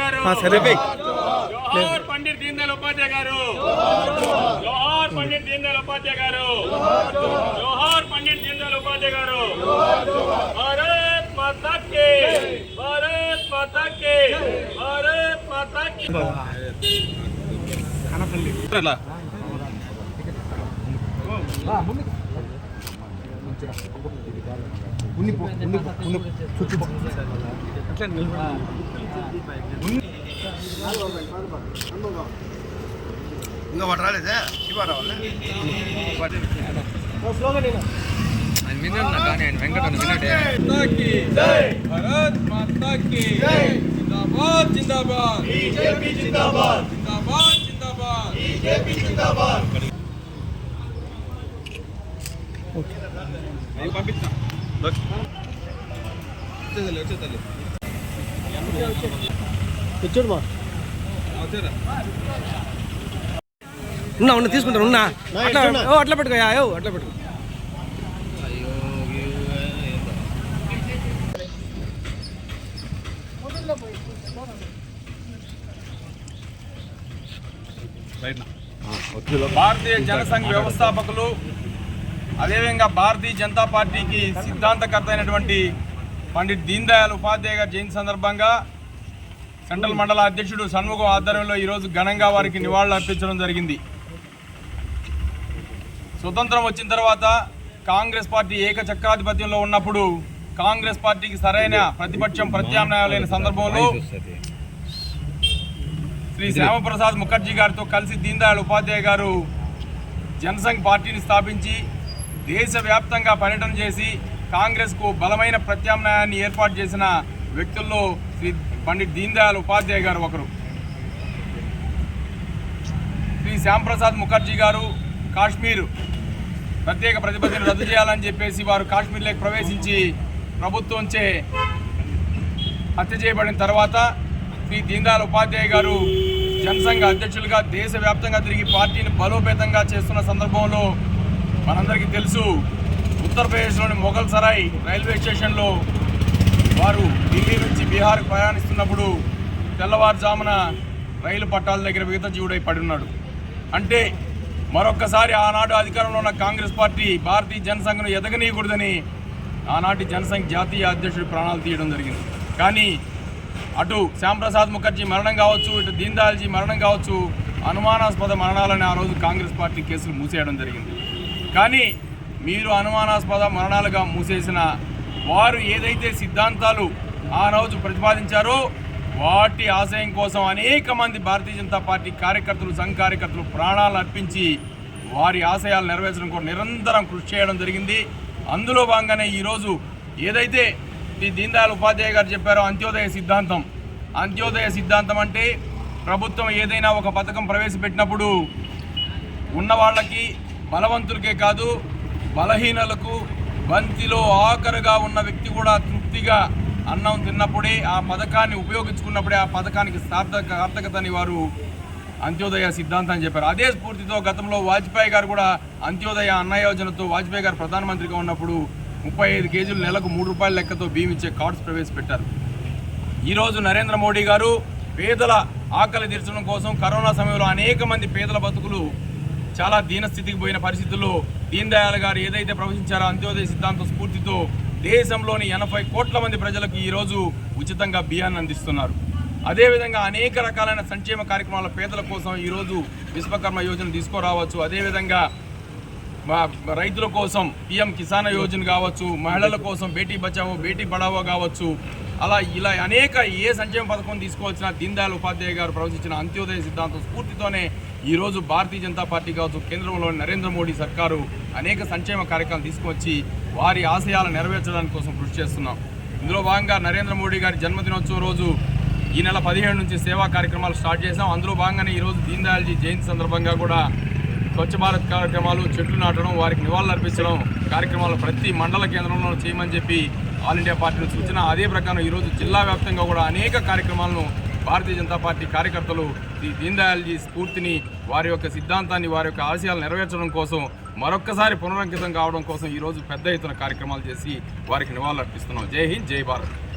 గారు జోహార్ పండిట్ దీన్ దయాళ్ ఉపాధ్యాయ గారు. జోహార్ పండిట్ దీన్ దయాళ్ ఉపాధ్యాయ గారు. జోహార్ పండిట్ దీన్ దయాళ్ ఉపాధ్యాయ గారు. భారత్ మాతా కి. భారత్ మాతా కి. భారత్ మాతా కి. ఇంకా ఒకటి రాలేదా శివారావు ఆయన విన్నాడు కానీ ఆయన వెంకటన్న విన్నాడే భారత్ మాతాకి జిందాబాద్. జిందాబాద్ జిందాబాద్. జిందాబాద్ జిందాబాద్ జిందాబాద్. ఉన్నా ఉన్నా తీసుకుంటారు ఉన్నా. అట్లా అట్లా పెట్టుకో యో అట్లా పెట్టుకో. భారతీయ జనసంఘ వ్యవస్థాపకులు అదేవిధంగా భారతీయ జనతా పార్టీకి సిద్ధాంతకర్త అయినటువంటి పండిట్ దీన్ దయాళ్ ఉపాధ్యాయ గారి జయంతి సందర్భంగా సెంట్రల్ మండల అధ్యక్షుడు షణ్ముఖం ఆధ్వర్యంలో ఈరోజు ఘనంగా వారికి నివాళులు అర్పించడం జరిగింది. స్వతంత్రం వచ్చిన తర్వాత కాంగ్రెస్ పార్టీ ఏకచక్రాధిపత్యంలో ఉన్నప్పుడు కాంగ్రెస్ పార్టీకి సరైన ప్రతిపక్షం ప్రత్యామ్నాయం లేని సందర్భంలో శ్రీ శ్యామప్రసాద్ ముఖర్జీ గారితో కలిసి దీన్ దయాళ్ ఉపాధ్యాయ గారు జనసంఘ్ పార్టీని స్థాపించి దేశవ్యాప్తంగా పర్యటన చేసి కాంగ్రెస్కు బలమైన ప్రత్యామ్నాయాన్ని ఏర్పాటు చేసిన వ్యక్తుల్లో శ్రీ పండిట్ దీన్ దయాళ్ ఉపాధ్యాయ గారు ఒకరు. శ్రీ శ్యాంప్రసాద్ ముఖర్జీ గారు కాశ్మీర్. ప్రత్యేక ప్రతిపత్తిని రద్దు చేయాలని చెప్పేసి వారు కాశ్మీర్లోకి ప్రవేశించి ప్రభుత్వంచే హత్య చేయబడిన తర్వాత శ్రీ దీన్ దయాళ్ ఉపాధ్యాయ గారు జనసంఘ అధ్యక్షులుగా దేశవ్యాప్తంగా తిరిగి పార్టీని బలోపేతంగా చేస్తున్న సందర్భంలో మనందరికీ తెలుసు ఉత్తరప్రదేశ్లోని మొఘల్ సరాయ్ రైల్వే స్టేషన్లో వారు ఢిల్లీ నుంచి బీహార్కు ప్రయాణిస్తున్నప్పుడు తెల్లవారుజామున రైలు పట్టాల దగ్గర విగత జీవుడై పడి ఉన్నాడు అంటే మరొక్కసారి ఆనాడు అధికారంలో ఉన్న కాంగ్రెస్ పార్టీ భారతీయ జనసంఘను ఎదగనీయకూడదని ఆనాటి జనసంఘ్ జాతీయ అధ్యక్షుడు ప్రాణాలు తీయడం జరిగింది. కానీ అటు శ్యాంప్రసాద్ ముఖర్జీ మరణం కావచ్చు ఇటు దీన్దాల్జీ మరణం కావచ్చు అనుమానాస్పద మరణాలని ఆ రోజు కాంగ్రెస్ పార్టీ కేసులు మూసేయడం జరిగింది. కానీ మీరు అనుమానాస్పద మరణాలుగా మూసేసిన వారు ఏదైతే సిద్ధాంతాలు ఆ రోజు ప్రతిపాదించారో వాటి ఆశయం కోసం అనేక మంది భారతీయ జనతా పార్టీ కార్యకర్తలు సంఘ కార్యకర్తలు ప్రాణాలు అర్పించి వారి ఆశయాలు నెరవేర్చడం కోసం నిరంతరం కృషి చేయడం జరిగింది. అందులో భాగంగానే ఈరోజు ఏదైతే ఈ దీన్ దయాళ్ ఉపాధ్యాయ గారు చెప్పారో అంత్యోదయ సిద్ధాంతం. అంత్యోదయ సిద్ధాంతం అంటే ప్రభుత్వం ఏదైనా ఒక పథకం ప్రవేశపెట్టినప్పుడు ఉన్న వాళ్ళకి బలవంతులకే కాదు బలహీనలకు బంతిలో ఆఖరుగా ఉన్న వ్యక్తి కూడా తృప్తిగా అన్నం తిన్నప్పుడే ఆ పథకాన్ని ఉపయోగించుకున్నప్పుడే ఆ పథకానికి సార్థక సార్థకతని వారు అంత్యోదయ సిద్ధాంతం చెప్పారు. అదే స్ఫూర్తితో గతంలో వాజ్పేయి గారు కూడా అంత్యోదయ అన్న యోజనతో వాజ్పేయి గారు ప్రధానమంత్రిగా ఉన్నప్పుడు ముప్పై ఐదు కేజీలు నెలకు మూడు రూపాయల లెక్కతో బియ్యం ఇచ్చే కార్డ్స్ ప్రవేశపెట్టారు. ఈరోజు నరేంద్ర మోడీ గారు పేదల ఆకలి తీర్చడం కోసం కరోనా సమయంలో అనేక మంది పేదల బతుకులు చాలా దీనస్థితికి పోయిన పరిస్థితుల్లో దీన్ దయాళ్ గారు ఏదైతే ప్రవచించారో అంత్యోదయ సిద్ధాంత స్ఫూర్తితో దేశంలోని ఎనభై కోట్ల మంది ప్రజలకు ఈరోజు ఉచితంగా బియ్యాన్ని అందిస్తున్నారు. అదేవిధంగా అనేక రకాలైన సంక్షేమ కార్యక్రమాల పేదల కోసం ఈరోజు విశ్వకర్మ యోజన తీసుకురావచ్చు. అదేవిధంగా మా రైతుల కోసం పిఎం కిసాన్ యోజన కావచ్చు మహిళల కోసం బేటీ బచావో బేటీ పడావో కావచ్చు. అలా ఇలా అనేక ఏ సంక్షేమ పథకం తీసుకోవాల్సిన దీన్ దయాళ్ ఉపాధ్యాయ గారు ప్రవచించిన అంత్యోదయ సిద్ధాంతం స్ఫూర్తితోనే ఈరోజు భారతీయ జనతా పార్టీ కావచ్చు కేంద్రంలోని నరేంద్ర మోడీ సర్కారు అనేక సంక్షేమ కార్యక్రమాలు తీసుకొచ్చి వారి ఆశయాలను నెరవేర్చడానికి కోసం కృషి చేస్తున్నాం. ఇందులో భాగంగా నరేంద్ర మోడీ గారి జన్మదినోత్సవం రోజు ఈ నెల పదిహేడు నుంచి సేవా కార్యక్రమాలు స్టార్ట్ చేశాం. అందులో భాగంగానే ఈరోజు దీన్ దయాల్జీ జయంతి సందర్భంగా కూడా స్వచ్ఛ భారత్ కార్యక్రమాలు చెట్లు నాటడం వారికి నివాళులు అర్పించడం కార్యక్రమాలు ప్రతి మండల కేంద్రంలో చేయమని చెప్పి ఆల్ ఇండియా పార్టీ సూచన. అదే ప్రకారం ఈరోజు జిల్లా వ్యాప్తంగా కూడా అనేక కార్యక్రమాలను భారతీయ జనతా పార్టీ కార్యకర్తలు దీన్దయాల్జీ స్ఫూర్తిని వారి యొక్క సిద్ధాంతాన్ని వారి యొక్క ఆశయాలు నెరవేర్చడం కోసం మరొక్కసారి పునరంకితం కావడం కోసం ఈరోజు పెద్ద ఎత్తున కార్యక్రమాలు చేసి వారికి నివాళులు అర్పిస్తున్నాం జై హింద్ జై భారత్.